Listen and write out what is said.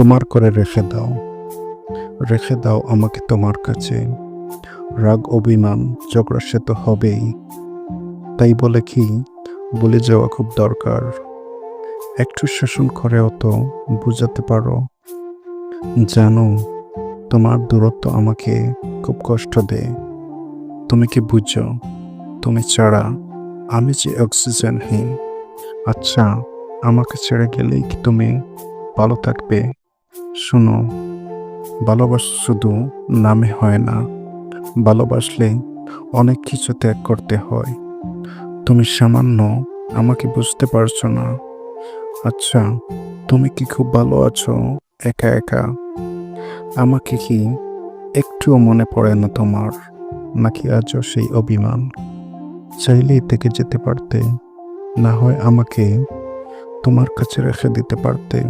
তোমার করে রেখে দাও। রেখে দাও আমাকে তোমার কাছে। রাগ, অভিমান, ঝগড়া সে তো হবেই। তাই বলে কি? বলে যাওয়া খুব দরকার। একটু শাসন করেও তো বুঝাতে পারো। জানো, তোমার দূরত্ব আমাকে খুব কষ্ট দেয়। তুমি কি বুঝো? তুমি ছাড়া আমি যে অক্সিজেনহীন। আচ্ছা আমাকে ছেড়ে গেলেই কি তুমি ভালো থাকবে? শোনো, ভালোবাসা শুধু নামে হয় না, ভালোবাসলে অনেক কিছু ত্যাগ করতে হয়। তুমি সামান্য আমাকে বুঝতে পারছ না। আচ্ছা তুমি কি খুব ভালো আছো? একা একা। আমাকে কি একটুও মনে পড়ে না তোমার? নাকি আজও সেই অভিমান? চাইলেই থেকে যেতে পারতে, না হয় আমাকে তোমার কাছে রেখে দিতে পারতে।